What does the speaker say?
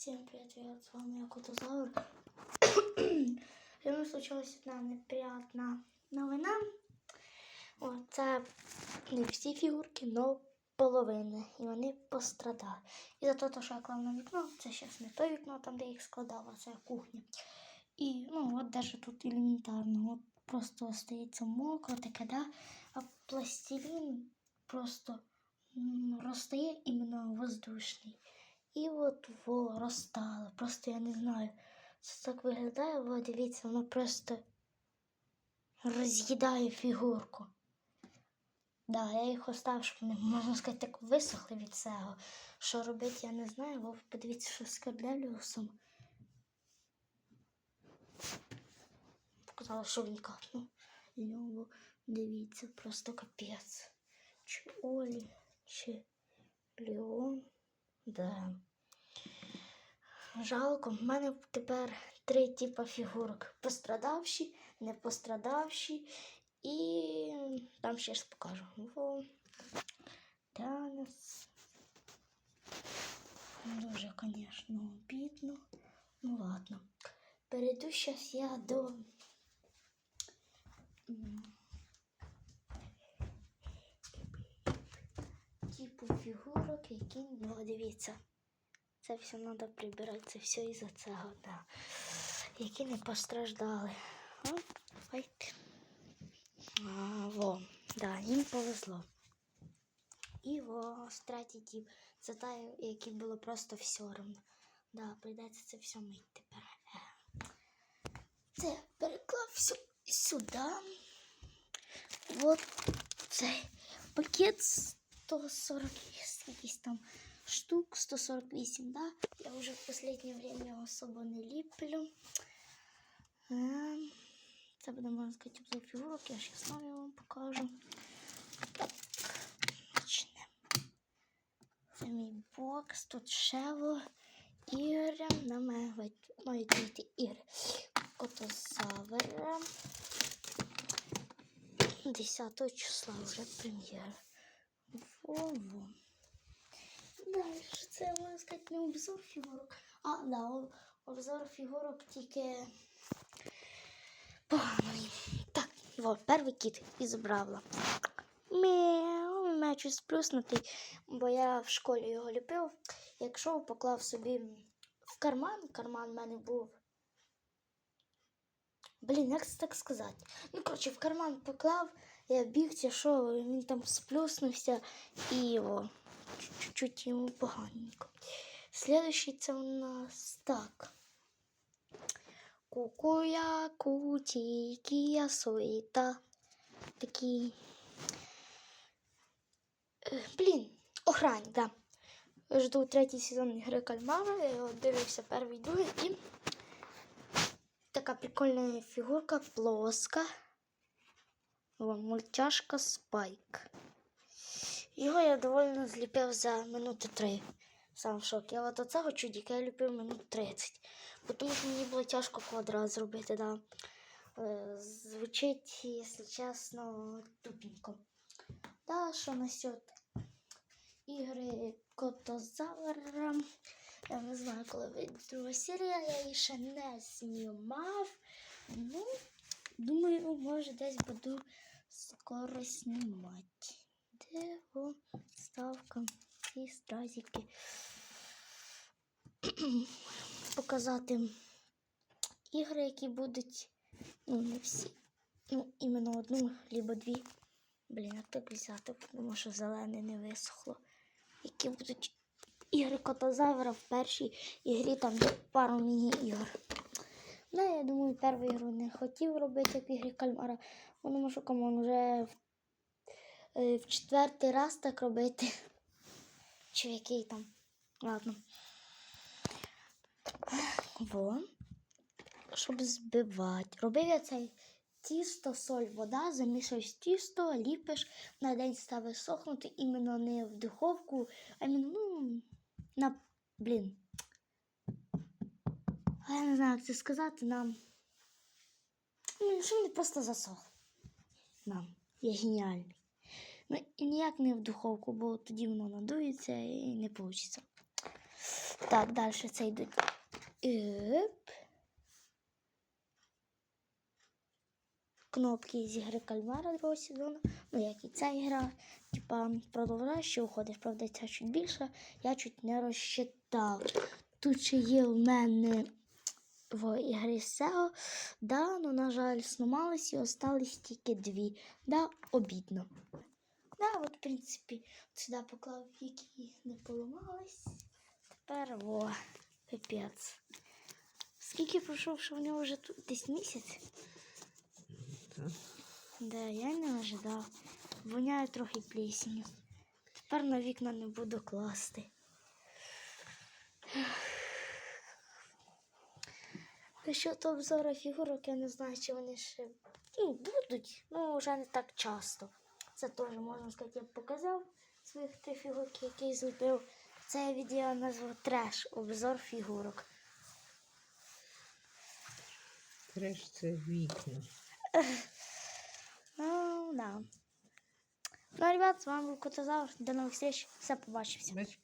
Всім привіт, я з вами я Котозавр. Сьогодні случилась одна неприятна новина. О, це не всі фігурки, але половина. І вони пострадали. І за те, що я клав на вікно, це зараз не те вікно, там, де я їх складала, це кухня. І ну, от навіть тут елементарно, от просто остається мокро, таке, да? а пластилін просто м, розстає іменно воздушний. І от во розтало. Просто я не знаю. Це так виглядає, во, дивіться, воно просто роз'їдає фігурку. Да, я їх оставив, щоб вони, можна сказати, так висохли від цього. Що робити, я не знаю. Вов, подивіться, що з кабелюсом. Показала, що він капнув. Льову, дивіться, просто капець. Чи Олі, чи Леон. Да. Жалко, в мене тепер три типи фігурок: пострадавші, не пострадавші і там ще ж покажу. Во. Танець. Дуже, звісно, обідно. Ну ладно. Перейду зараз я до. Типу фігурок, які ну, дивіться. Це все треба прибирати, це все із-за цього, да. Які не постраждали. О. А, во, да, їм повезло. І во, третій тип. Це та, який було просто все одно. Да, прийдеться це все мити тепер. Е. Це переклав все сюди. От цей пакет 140 якийсь там штук 148, да? Я уже в последнее время особо не ліплю. Ем, Це буде, можна сказати, обзор фігурок, я зараз нові вам покажу. Так, почнемо. Це мій бокс, тут шево, Ігоря, на мене вийти ігри. Котозавра. 10 числа вже прем'єра. Во-во. Далі це можна сказати не обзор фігурок. А, да, обзор фігурок тільки поганий. Так, вот, перший кіт із Бравла. Мяу, м'яч сплюснутий, бо я в школі його ліпив. Якщо поклав собі в карман, карман в мене був. Блін, як це так сказати? Ну, коротше, в карман поклав, я біг, що, він там сплюснувся і о, чуть-чуть йому поганенько. Следующий це у нас так. Кукуя куті кія суета. Такий. Е, Блін, охранник, да. Жду третій сезон гри кальмара. Я дивився перший другий і така прикольна фігурка плоска. Мультяшка Спайк. Його я довольно зліпив за минути три. Сам в шокі. А от оцього чудіка я ліпив минут 30. Бо Тому що мені було тяжко квадрат зробити. Да. Е, Звучить, якщо чесно, тупенько. Та що насчет ігри Котозавра. Я не знаю, коли вийде друга серія, я її ще не знімав. Ну, думаю, може десь буду скоро знімати. Де о, ставка і стразики. Показати ігри, які будуть, ну, не всі. Ну, іменно одну, либо дві. Блін, як так взяти, тому що зелене не висохло. Які будуть ігри Котозавра в першій ігрі, там пару міні-ігор. Ну, я думаю, першу ігру не хотів робити, як в ігрі Кальмара. Тому що кому вже в, е, четвертий раз так робити. Чи в який там. Ладно. Во. Щоб збивати. Робив я цей тісто, соль, вода, замішуєш тісто, ліпиш, на день ставиш сохнути, іменно не в духовку, а ну, на, блін. А я не знаю, як це сказати нам. Ну, щоб не просто засох. Нам. Я геніальний. Ну, і ніяк не в духовку, бо тоді воно надується і не вийде. Так, далі це йдуть. Оп. Кнопки з ігри Кальмара другого сезону. Ну, як і ця ігра. Типа, продовжуєш, що уходиш, правда, ця чуть більше. Я чуть не розчитав. Тут ще є в мене в ігрі SEO. Да, ну, на жаль, сломались і остались тільки дві. Да, обідно. Да, от, в принципі, сюди поклав, які не поламались. Тепер во, пипець. Скільки пройшов, що в нього вже тут десь місяць? Да, я не ожидав. Воняє трохи плісенью. Тепер на вікна не буду класти. Насчет обзору фігурок, я не знаю, чи вони ще ну, будуть, ну вже не так часто. Це теж можна сказати, я показав своїх три фігурки, які зліпив. Це відео назву треш обзор фігурок. Треш це вікна. Ну, да. Ну, ребят, з вами був Котозавр. До нових встреч. Все побачимося. Бач,